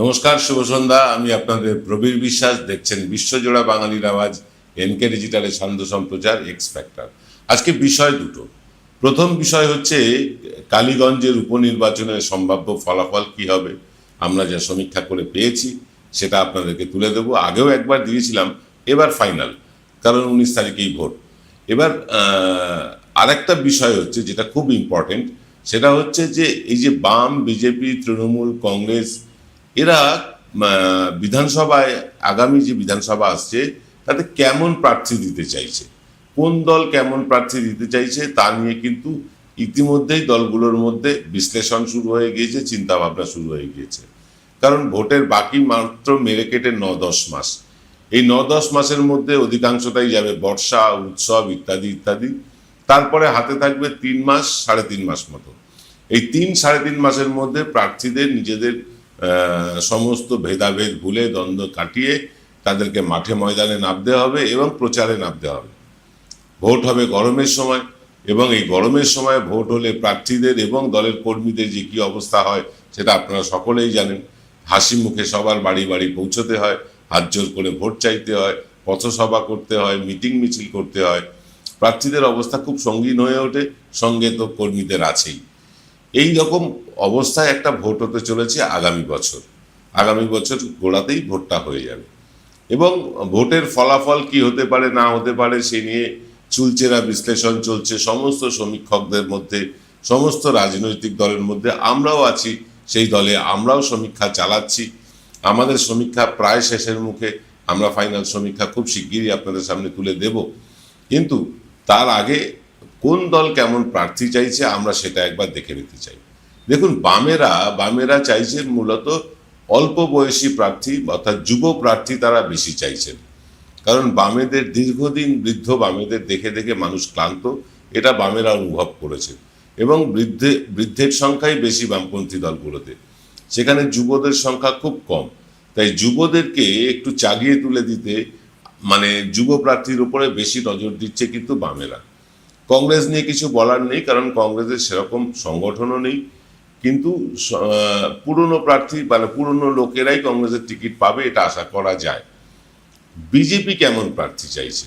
নমস্কার, শুভ সন্ধ্যা। আমি আপনাদের প্রবীর বিশ্বাস, দেখছেন বিশ্বজোড়া বাঙালির আওয়াজ এনকে ডিজিটালের সান্ধ্য সম্প্রচার এক্স ফ্যাক্টর আজকে বিষয় দুটো। প্রথম বিষয় হচ্ছে, কালীগঞ্জের উপনির্বাচনের সম্ভাব্য ফলাফল কি হবে? আমরা যা সমীক্ষা করে পেয়েছি, সেটা আপনাদেরকে তুলে দেবো। আগেও একবার দিয়েছিলাম, এবার ফাইনাল কারণ উনিশ তারিখেই ভোট। এবার আরেকটা বিষয় হচ্ছে, যেটা খুব ইম্পর্টেন্ট সেটা হচ্ছে যে, এই যে বাম, বিজেপি, তৃণমূল, কংগ্রেস এরা বিধানসভায়, আগামী যে বিধানসভা আসছে, তাতে কেমন প্রার্থী দিতে চাইছে? কোন দল কেমন প্রার্থী দিতে চাইছে, তা নিয়ে কিন্তু ইতিমধ্যেই দলগুলোর মধ্যে বিশ্লেষণ শুরু হয়ে গিয়েছে চিন্তা ভাবনা শুরু হয়ে গিয়েছে। কারণ ভোটের বাকি মাত্র মেরে কেটে ন দশ মাস। এই ন দশ মাসের মধ্যে অধিকাংশটাই যাবে বর্ষা, উৎসব ইত্যাদি ইত্যাদি। তারপরে হাতে থাকবে তিন মাস, সাড়ে তিন মাস মতো। এই তিন, সাড়ে তিন মাসের মধ্যে প্রার্থীদের, নিজেদের সমস্ত ভেদাভেদ ভুলে দ্বন্দ্ব কাটিয়ে তাদেরকে মাঠে ময়দানে নামতে হবে এবং প্রচারে নামতে হবে। ভোট হবে গরমের সময় এবং এই গরমের সময় ভোট হলে প্রার্থীদের এবং দলের কর্মীদের যে কি অবস্থা হয় সেটা আপনারা সকলেই জানেন। হাসি মুখে সবার বাড়ি বাড়ি পৌঁছতে হয়, হাত জোর করে ভোট চাইতে হয়, পথসভা করতে হয়, মিটিং মিছিল করতে হয়। প্রার্থীদের অবস্থা খুব সঙ্গীন হয়ে ওঠে, সঙ্গে তো কর্মীদের আছেই। এই রকম অবস্থায় একটা ভোট হতে চলেছে আগামী বছর। আগামী বছর গোড়াতেই ভোটটা হয়ে যাবে। এবং ভোটের ফলাফল কি হতে পারে, না হতে পারে, সে নিয়ে চুলচেরা বিশ্লেষণ চলছে। সমস্ত সমীক্ষকদের মধ্যে, সমস্ত রাজনৈতিক দলের মধ্যে আমরাও আছি, সেই দলে আমরাও সমীক্ষা চালাচ্ছি। আমাদের সমীক্ষা প্রায় শেষের মুখে, আমরা ফাইনাল সমীক্ষা খুব শিগগিরই আপনাদের সামনে তুলে দেব। কিন্তু তার আগে কোন দল কেমন প্রার্থী চাইছে আমরা সেটা একবার দেখে নিতে চাই। দেখুন, বামেরা বামেরা চাইছে মূলত অল্প বয়সী প্রার্থী অর্থাৎ যুব প্রার্থী তারা বেশি চাইছেন। কারণ বামেদের দীর্ঘদিন বৃদ্ধ বামেদের দেখে দেখে মানুষ ক্লান্ত, এটা বামেরা অনুভব করেছে। এবং বৃদ্ধে, বৃদ্ধের সংখ্যাই বেশি বামপন্থী দলগুলোতে। সেখানে যুবদের সংখ্যা খুব কম। তাই যুবদেরকে একটু চাগিয়ে তুলে দিতে মানে যুব প্রার্থীর উপরে বেশি নজর দিচ্ছে কিন্তু বামেরা। কংগ্রেস নিয়ে কিছু বলার নেই, কারণ কংগ্রেসের সেরকম সংগঠনও নেই। কিন্তু পুরনো প্রার্থী মানে পুরনো লোকেরাই কংগ্রেসের টিকিট পাবে, এটা আশা করা যায়। বিজেপি কেমন প্রার্থী চাইছে?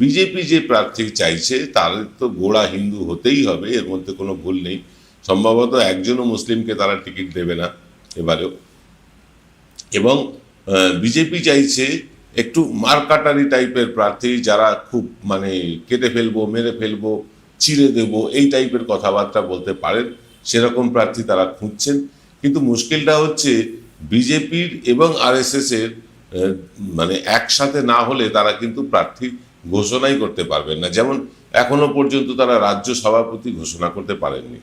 বিজেপি যে প্রার্থী চাইছে, তার তো গোড়া হিন্দু হতেই হবে, এর মধ্যে কোনো ভুল নেই। সম্ভবত একজনও মুসলিমকে তারা টিকিট দেবে না এবারেও। এবং বিজেপি চাইছে একটু মারকাটারি টাইপের প্রার্থী যারা খুব মানে কেটে ফেলব, মেরে ফেলব চিড়ে দেব, এই টাইপের কথাবার্তা বলতে পারেন, সেরকম প্রার্থী তারা খুঁজছেন। কিন্তু মুশকিলটা হচ্ছে বিজেপির এবং আরএসএস এর মানে একসাথে না হলে তারা কিন্তু প্রার্থী ঘোষণাই করতে পারবেন না। যেমন এখনও পর্যন্ত তারা রাজ্য সভাপতি ঘোষণা করতে পারেননি।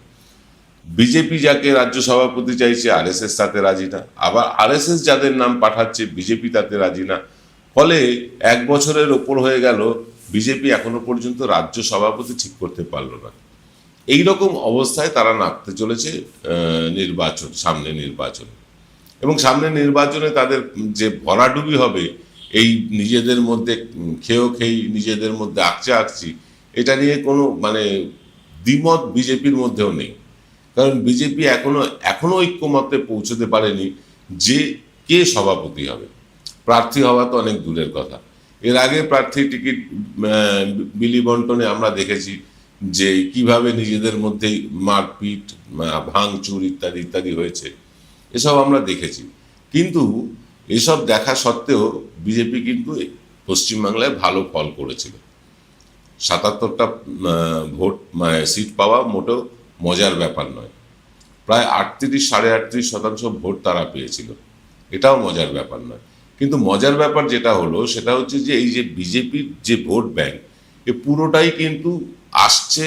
বিজেপি যাকে রাজ্য সভাপতি চাইছে আর আরএসএস তাতে রাজি না। আবার আরএসএস যাদের নাম পাঠাচ্ছে, বিজেপি তাতে রাজি না। ফলে এক বছরের ওপর হয়ে গেল, বিজেপি এখনও পর্যন্ত রাজ্য সভাপতি ঠিক করতে পারল না। এই রকম অবস্থায় তারা নামতে চলেছে নির্বাচন, সামনে নির্বাচন। এবং সামনে নির্বাচনে তাদের যে ভরাডুবি হবে, এই নিজেদের মধ্যে খেয়েও খেয়েই নিজেদের মধ্যে আকচা আকছি এটা নিয়ে কোনো মানে দ্বিমত বিজেপির মধ্যেও নেই। কারণ বিজেপি এখনও এখনও ঐক্যমতে পৌঁছতে পারেনি যে কে সভাপতি হবে। প্রার্থী হওয়া তো অনেক দূরের কথা। এর আগে প্রার্থী টিকিট বিলি বন্টনে আমরা দেখেছি যে কীভাবে নিজেদের মধ্যেই মারপিট ভাঙচুর ইত্যাদি ইত্যাদি হয়েছে। এসব আমরা দেখেছি। কিন্তু এসব দেখা সত্ত্বেও বিজেপি কিন্তু পশ্চিমবাংলায় ভালো ফল করেছিল। সাতাত্তরটা ভোট মানে সিট পাওয়া মোটেও মজার ব্যাপার নয়। প্রায় আটত্রিশ, সাড়ে আটত্রিশ শতাংশ ভোট তারা পেয়েছিল। এটাও মজার ব্যাপার নয়। কিন্তু মজার ব্যাপার যেটা হলো, সেটা হচ্ছে যে এই যে বিজেপির যে ভোট ব্যাংক, এ পুরোটাই কিন্তু আসছে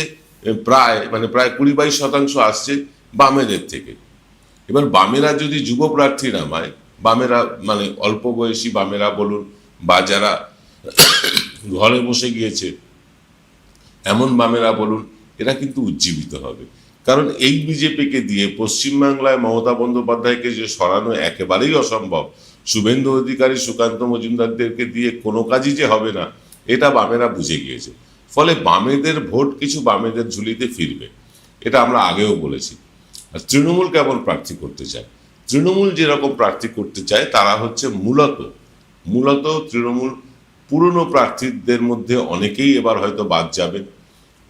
প্রায় মানে প্রায় কুড়ি বাইশ শতাংশ আসছে বামেদের থেকে। এবার বামেরা যদি যুব প্রার্থী নামায়, বামেরা মানে অল্প বয়সী বামেরা বলুন বা যারা ঘরে বসে গিয়েছে, এমন বামেরা বলুন, এরা কিন্তু উজ্জীবিত হবে। কারণ এই বিজেপিকে দিয়ে পশ্চিমবাংলায় মমতা বন্দ্যোপাধ্যায়কে যে সরানো একেবারেই অসম্ভব শুভেন্দু অধিকারী সুকান্ত মজুমদারদেরকে দিয়ে কোনো কাজই যে হবে না, এটা বামেরা বুঝে গিয়েছে। ফলে বামেদের ভোট কিছু বামেদের ঝুলিতে ফিরবে, এটা আমরা আগেও বলেছি। আর তৃণমূল কেমন প্রার্থী করতে চায়? তৃণমূল যেরকম প্রার্থী করতে চায়, তারা হচ্ছে মূলত মূলত তৃণমূল পুরনো প্রার্থীদের মধ্যে অনেকেই এবার হয়তো বাদ যাবেন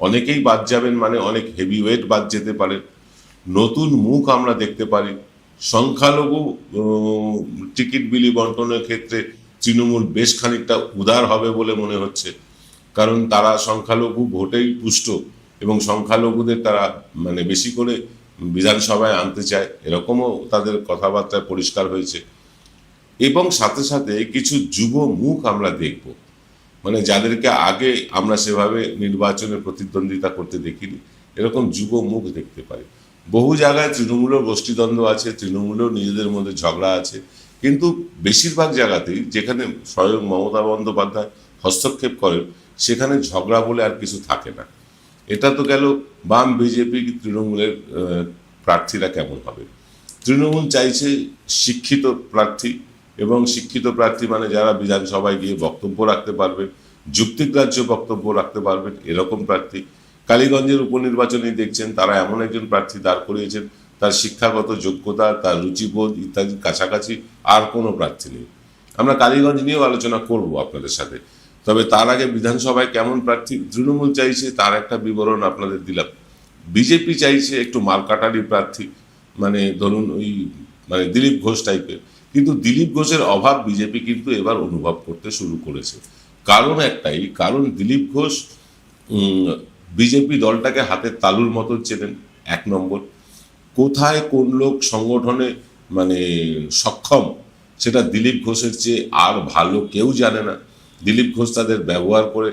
অনেকেই বাদ যাবেন মানে অনেক হেভি ওয়েট বাদ যেতে পারেন নতুন মুখ আমরা দেখতে পারি। সংখ্যালঘু টিকিট বিলি বন্টনের ক্ষেত্রে তৃণমূল বেশ খানিকটা উদার হবে বলে মনে হচ্ছে। কারণ তারা সংখ্যালঘু ভোটেই পুষ্ট এবং সংখ্যালঘুদের তারা মানে বেশি করে বিধানসভায় আনতে চায়। এরকমও তাদের কথাবার্তায় পরিষ্কার হয়েছে। এবং সাথে সাথে কিছু যুব মুখ আমরা দেখব। মানে যাদেরকে আগে আমরা সেভাবে নির্বাচনে প্রতিদ্বন্দ্বিতা করতে দেখিনি, এরকম যুব মুখ দেখতে পাই। বহু জায়গায় তৃণমূলের গোষ্ঠীদ্বন্দ্ব আছে, তৃণমূলেও নিজেদের মধ্যে ঝগড়া আছে। কিন্তু বেশিরভাগ জায়গাতেই যেখানে স্বয়ং মমতা বন্দ্যোপাধ্যায় হস্তক্ষেপ করেন, সেখানে ঝগড়া বলে আর কিছু থাকে না। এটা তো গেল বাম বিজেপি তৃণমূলের প্রার্থীরা কেমন হবে? তৃণমূল চাইছে শিক্ষিত প্রার্থী এবং শিক্ষিত প্রার্থী মানে যারা বিধানসভায় গিয়ে বক্তব্য রাখতে পারবেন যুক্তিগ্রাহ্য বক্তব্য রাখতে পারবেন এরকম প্রার্থী। কালীগঞ্জের উপনির্বাচনেই দেখছেন, তারা এমন একজন প্রার্থী দাঁড় করিয়েছেন, তার শিক্ষাগত যোগ্যতা, তার রুচিবোধ ইত্যাদির কাছাকাছি আর কোনো প্রার্থী নেই। আমরা কালীগঞ্জ নিয়েও আলোচনা করব আপনাদের সাথে। তবে তার আগে বিধানসভায় কেমন প্রার্থী তৃণমূল চাইছে, তার একটা বিবরণ আপনাদের দিলাম। বিজেপি চাইছে একটু মালকাটারি প্রার্থী মানে ধরুন ওই মানে দিলীপ ঘোষ টাইপের। কিন্তু দিলীপ ঘোষের অভাব বিজেপি কিন্তু এবার অনুভব করতে শুরু করেছে। কারণ একটাই, কারণ দিলীপ ঘোষ বিজেপি দলটাকে হাতের তালুর মতো চেনেন, এক নম্বর। কোথায় কোন লোক সংগঠনে মানে সক্ষম, সেটা দিলীপ ঘোষের চেয়ে আর ভালো কেউ জানে না। দিলীপ ঘোষ তাদের ব্যবহার করে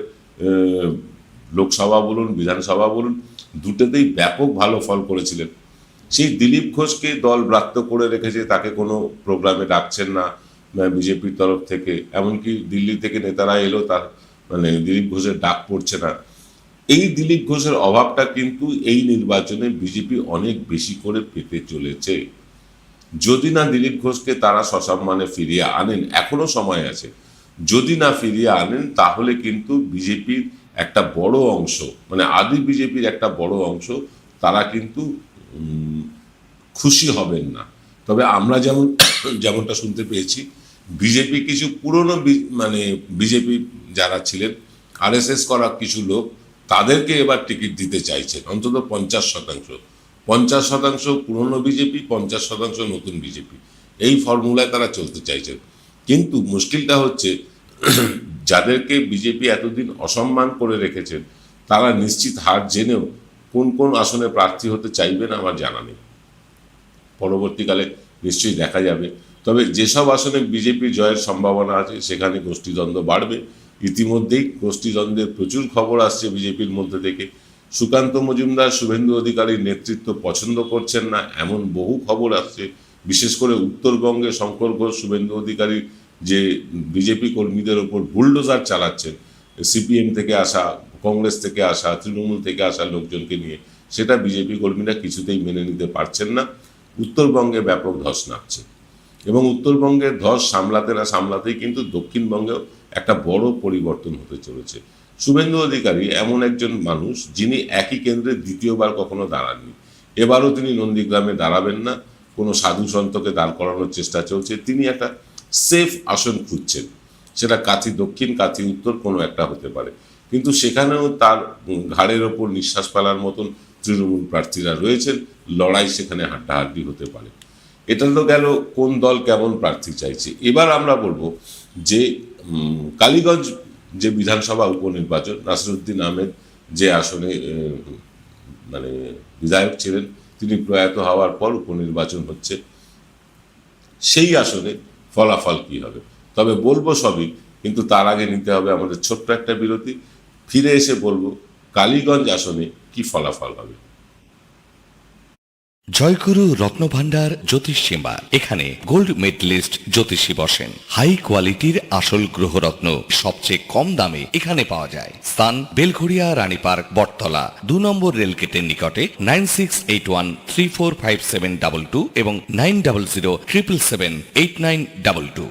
লোকসভা বলুন, বিধানসভা বলুন, দুটোতেই ব্যাপক ভালো ফল করেছিলেন। সেই দিলীপ ঘোষকে দল ব্রাত্য করে রেখেছে, তাকে কোনো প্রোগ্রামে ডাকছেন না বিজেপির তরফ থেকে। এমনকি দিল্লি থেকে নেতারা এলো, তার মানে দিলীপ ঘোষের ডাক পড়ছে না। এই দিলীপ ঘোষের অভাবটা কিন্তু এই নির্বাচনে বিজেপি অনেক বেশি করে পেতে চলেছে। যদি না দিলীপ ঘোষকে তারা সসম্মানে ফিরিয়ে আনেন, এখনও সময় আছে, যদি না ফিরিয়ে আনেন, তাহলে কিন্তু বিজেপির একটা বড় অংশ মানে আদি বিজেপির একটা বড় অংশ, তারা কিন্তু খুশি হবেন না। তবে আমরা যেমন, যেমনটা শুনতে পেয়েছি, বিজেপি কিছু পুরনো মানে বিজেপি যারা ছিলেন, আরএসএস করা কিছু লোক তাদেরকে এবার টিকিট দিতে চাইছেন। অন্তত পঞ্চাশ শতাংশ। পঞ্চাশ শতাংশ পুরনো বিজেপি, পঞ্চাশ শতাংশ নতুন বিজেপি। এই ফর্মুলায় তারা চলতে চাইছেন। কিন্তু মুশকিলটা হচ্ছে, যাদেরকে বিজেপি এতদিন অসম্মান করে রেখেছেন, তারা নিশ্চিত হার জেনেও কোন কোন আসনে প্রার্থী হতে চাইবেন আমার জানা নেই। পরবর্তীকালে নিশ্চয়ই দেখা যাবে। তবে যেসব আসনে বিজেপি জয়ের সম্ভাবনা আছে, সেখানে গোষ্ঠীদ্বন্দ্ব বাড়বে। ইতিমধ্যেই গোষ্ঠীদ্বন্দ্বের প্রচুর খবর আসছে বিজেপির মধ্যে থেকে। সুকান্ত মজুমদার, শুভেন্দু অধিকারীর নেতৃত্ব পছন্দ করছেন না, এমন বহু খবর আসছে। বিশেষ করে উত্তরবঙ্গে শঙ্কর ঘোষ, শুভেন্দু অধিকারী যে বিজেপি কর্মীদের ওপর বুলডোজার চালাচ্ছেন, সিপিএম থেকে আসা, কংগ্রেস থেকে আসা, তৃণমূল থেকে আসা লোকজনকে নিয়ে, সেটা বিজেপি কর্মীরা কিছুতেই মেনে নিতে পারছেন না। উত্তরবঙ্গে ব্যাপক ধস নামছে। এবং উত্তরবঙ্গের ধস সামলাতে না সামলাতেই কিন্তু দক্ষিণবঙ্গেও একটা বড় পরিবর্তন হতে চলেছে। শুভেন্দু অধিকারী এমন একজন মানুষ যিনি একই কেন্দ্রে দ্বিতীয়বার কখনো দাঁড়াননি। এবারও তিনি নন্দীগ্রামে দাঁড়াবেন না। কোনো সাধু সন্তকে দাঁড় করানোর চেষ্টা চলছে। তিনি একটা সেফ আসন খুঁজছেন। সেটা কাথি দক্ষিণ, কাথি উত্তর কোনো একটা হতে পারে। কিন্তু সেখানেও তার ঘাড়ের ওপর নিঃশ্বাস ফেলার মতন তৃণমূল প্রার্থীরা রয়েছেন। লড়াই সেখানে হাড্ডাহাড্ডি হতে পারে। এটা তো গেল কোন দল কেমন প্রার্থী চাইছে। এবার আমরা বলব যে কালীগঞ্জ যে বিধানসভা উপনির্বাচন, নাসিরুদ্দিন আহমেদ যে আসনে মানে বিধায়ক ছিলেন, তিনি প্রয়াত হওয়ার পর উপনির্বাচন হচ্ছে, সেই আসনে ফলাফল কি হবে? তবে বলব সবই, কিন্তু তার আগে নিতে হবে আমাদের ছোট্ট একটা বিরতি। ফিরে এসে বলব, কালীগঞ্জ আসনে কি ফলাফল হবে? জয়গুরু রত্নভাণ্ডার জ্যোতিষ চেম্বার এখানে গোল্ড মেডেলিস্ট জ্যোতিষী বসেন। হাই কোয়ালিটির আসল গ্রহরত্ন, সবচেয়ে কম দামে এখানে পাওয়া যায়। স্থান বেলঘড়িয়া রানী পার্ক, বটতলা। দু নম্বর রেলগেটের নিকটে nine six eight one three four five seven double two এবং nine double zero triple seven eight nine double two.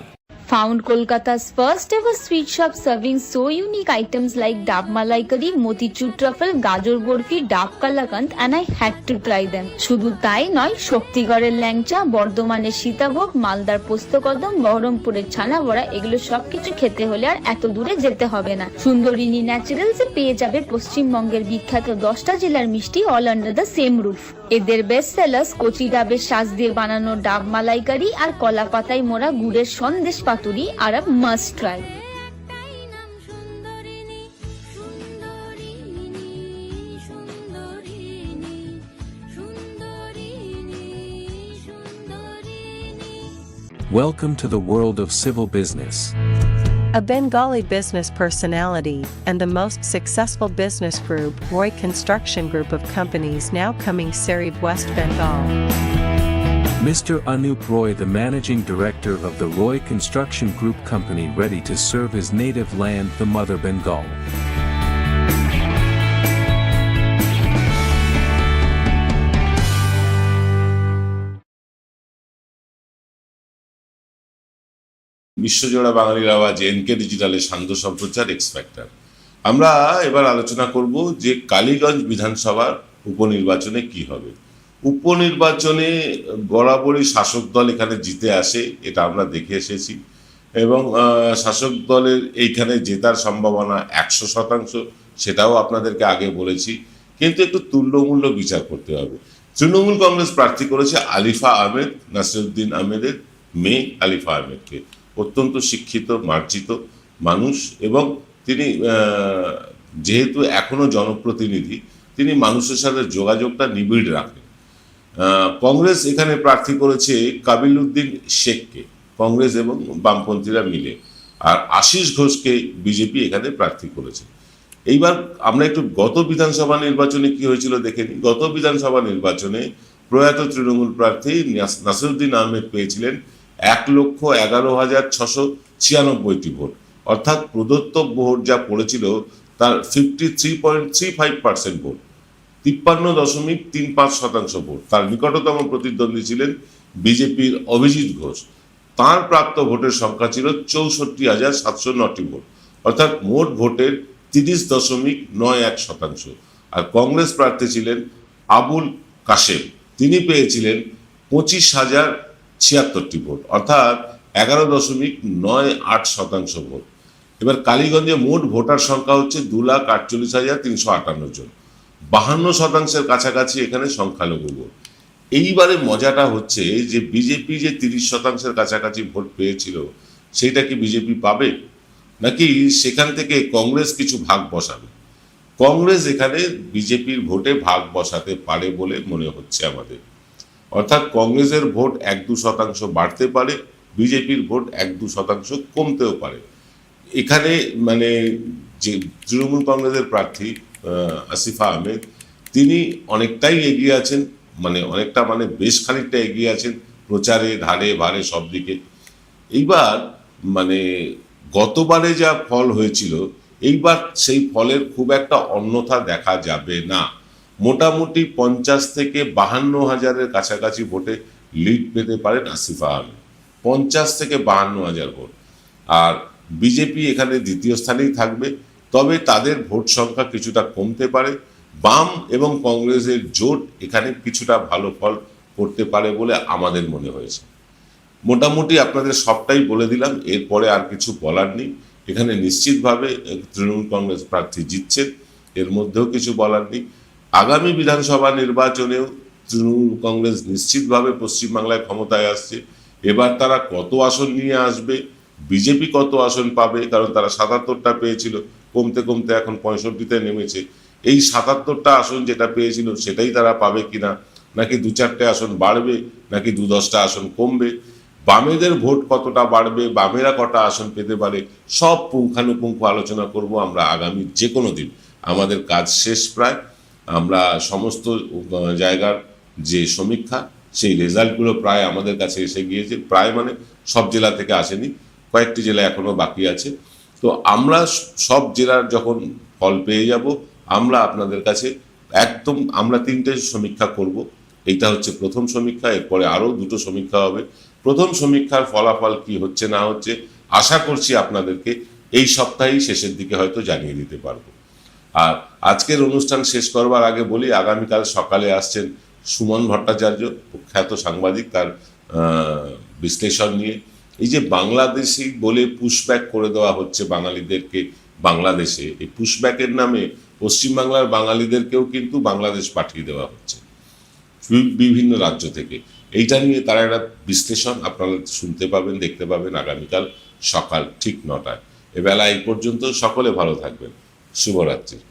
Found Kolkata's first ever sweet shop serving so unique items like Dab Malai Curry, Motichur Truffle, Gajor Borfi, Dab Kalakand and I had to try them. শুধু তাই নয় শক্তিগড়ের ল্যাংচা বর্ধমানের সীতাভোগ মালদার পোস্তকদম বহরমপুরের ছানা বড়া এগুলো সবকিছু খেতে হলে আর এত দূরে যেতে হবে না সুন্দরিনী ন্যাচারালসে পেয়ে যাবে পশ্চিমবঙ্গের বিখ্যাত দশটা জেলার মিষ্টি all under the same roof এদের বেস্ট সেলার্স কচি ডাবের শ্বাস দিয়ে বানানো ডাব মালাইকারি আর কলা পাতায় মোড়া গুড়ের সন্দেশ পাতুরি আর must try Welcome to the world of civil business. A Bengali business personality and the most successful business group, Roy Construction Group of companies now coming Sarib West Bengal. Mr. Anup Roy, the managing director of the Roy Construction Group company, ready to serve his native land, the Mother Bengal. বিশ্বজোড়া বাঙালির আওয়াজ NK ডিজিটালের সান্ধ্য সম্প্রচার x factor আমরা এবার আলোচনা করব যে কালীগঞ্জ বিধানসভার উপনির্বাচনে কি হবে। উপনির্বাচনে বরাবরই শাসক দল এখানে জিতে আসে, এটা আমরা দেখে এসেছি। এবং শাসক দলের এইখানে জেতার সম্ভাবনা একশো শতাংশ, সেটাও আপনাদেরকে আগে বলেছি। কিন্তু একটু তুল্যমূল্য বিচার করতে হবে। তৃণমূল কংগ্রেস প্রার্থী করেছে আলিফা আহমেদ, নাসিরুদ্দিন আহমেদের মেয়ে আলিফা আহমেদকে। অত্যন্ত শিক্ষিত, মার্জিত মানুষ এবং তিনি যেহেতু এখনও জনপ্রতিনিধি, তিনি মানুষের সাথে যোগাযোগটা নিবিড় রাখেন। কংগ্রেস এখানে প্রার্থী করেছে কাবিল উদ্দিন শেখকে, কংগ্রেস এবং বামপন্থীরা মিলে। আর আশিস ঘোষকে বিজেপি এখানে প্রার্থী করেছে। এইবার আমরা একটু গত বিধানসভা নির্বাচনে কি হয়েছিল দেখে নিই। গত বিধানসভা নির্বাচনে প্রয়াত তৃণমূল প্রার্থী নাস- নাসিরুদ্দিন আহমেদ পেয়েছিলেন এক লক্ষ এগারো হাজার ছশো ছিয়ানব্বইটি ভোট। অর্থাৎ প্রদত্ত ভোট যা পড়েছিল তার fifty three point three five percent vote. তিপ্পান্ন দশমিক তিন পাঁচ শতাংশ ভোট। তার নিকটতম প্রতিদ্বন্দ্বী ছিলেন বিজেপির অভিজিৎ ঘোষ। তার প্রাপ্ত ভোটের সংখ্যা ছিল চৌষট্টি হাজার সাতশো নটি ভোট। অর্থাৎ মোট ভোটের তিরিশ দশমিক নয় এক শতাংশ। আর কংগ্রেস প্রার্থী ছিলেন আবুল কাশেম। তিনি পেয়েছিলেন পঁচিশ হাজার ছিয়াত্তরটি ভোট, অর্থাৎ এগারো দশমিক নয় আট শতাংশ ভোট। এবার কালীগঞ্জে মোট ভোটার সংখ্যা হচ্ছে দু লাখ আটচল্লিশ হাজার তিনশো আটান্ন জন। বাহান্ন শতাংশের কাছাকাছি এখানে সংখ্যালঘু ভোট। এইবারে মজাটা হচ্ছে যে বিজেপি যে তিরিশ শতাংশের কাছাকাছি ভোট পেয়েছিল সেইটা কি বিজেপি পাবে? নাকি সেখান থেকে কংগ্রেস কিছু ভাগ বসাবে? কংগ্রেস এখানে বিজেপির ভোটে ভাগ বসাতে পারে বলে মনে হচ্ছে আমাদের। অর্থাৎ কংগ্রেসের ভোট এক দু শতাংশ বাড়তে পারে, বিজেপির ভোট এক দু শতাংশ কমতেও পারে। এখানে মানে যে তৃণমূল কংগ্রেসের প্রার্থী আসিফা আহমেদ, তিনি অনেকটাই এগিয়ে আছেন মানে অনেকটা মানে বেশ খানিকটা এগিয়ে আছেন প্রচারে, ধারে ভারে সব দিকে। এইবার মানে গতবারে যা ফল হয়েছিল, এইবার সেই ফলের খুব একটা অন্যথা দেখা যাবে না। মোটামুটি পঞ্চাশ থেকে বাহান্ন হাজারের কাছাকাছি ভোটে লিড পেতে পারেন আসিফা আহমেদ। পঞ্চাশ থেকে বাহান্ন হাজার ভোট। আর বিজেপি এখানে দ্বিতীয় স্থানেই থাকবে। তবে তাদের ভোট সংখ্যা কিছুটা কমতে পারে। বাম এবং কংগ্রেসের জোট এখানে কিছুটা ভালো ফল করতে পারে বলে আমাদের মনে হয়েছে। মোটামুটি আপনাদের সবটাই বলে দিলাম। এরপরে আর কিছু বলার নেই। এখানে নিশ্চিতভাবে তৃণমূল কংগ্রেস প্রার্থী জিতছেন। এর মধ্যেও কিছু বলার নেই। আগামী বিধানসভা নির্বাচনেও তৃণমূল কংগ্রেস নিশ্চিতভাবে পশ্চিমবাংলায় ক্ষমতায় আসছে। এবার তারা কত আসন নিয়ে আসবে, বিজেপি কত আসন পাবে, কারণ তারা সাতাত্তরটা পেয়েছিল, কমতে কমতে এখন পঁয়ষট্টিতে নেমেছে। এই সাতাত্তরটা আসন যেটা পেয়েছিল, সেটাই তারা পাবে কিনা, নাকি দু চারটে আসন বাড়বে, নাকি দু দশটা আসন কমবে? বামেদের ভোট কতটা বাড়বে, বামেরা কটা আসন পেতে পারে, সব পুঙ্খানুপুঙ্খ আলোচনা করব আমরা আগামী যে কোনো দিন। আমাদের কাজ শেষ প্রায়। আমরা সমস্ত জায়গার যে সমীক্ষা, সেই রেজাল্টগুলো প্রায় আমাদের কাছে এসে গিয়েছে। প্রায় মানে সব জেলা থেকে আসেনি। কয়েকটি জেলা এখনও বাকি আছে। তো আমরা সব জেলার যখন ফল পেয়ে যাব, আমরা আপনাদের কাছে একদম আমরা তিনটে সমীক্ষা করব। এইটা হচ্ছে প্রথম সমীক্ষা, এরপরে আরও দুটো সমীক্ষা হবে। প্রথম সমীক্ষার ফলাফল কি হচ্ছে না হচ্ছে আশা করছি আপনাদেরকে এই সপ্তাহেই শেষের দিকে হয়তো জানিয়ে দিতে পারব। আর আজকের অনুষ্ঠান শেষ করবার আগে বলি, আগামীকাল সকালে আসছেন সুমন ভট্টাচার্য খ্যাত সাংবাদিক, তার বিশ্লেষণ নিয়ে। এই যে বাংলাদেশি বলে পুশব্যাক করে দেওয়া হচ্ছে বাঙালিদেরকে বাংলাদেশে, এই পুশব্যাকের নামে পশ্চিমবাংলার বাঙালিদেরকেও কিন্তু বাংলাদেশ পাঠিয়ে দেওয়া হচ্ছে বিভিন্ন রাজ্য থেকে। এইটা নিয়ে তারা একটা বিশ্লেষণ আপনারা শুনতে পাবেন, দেখতে পাবেন আগামীকাল সকাল ঠিক নটায়। এবেলা এই পর্যন্ত সকলে ভালো থাকবেন। শুভরাত্রি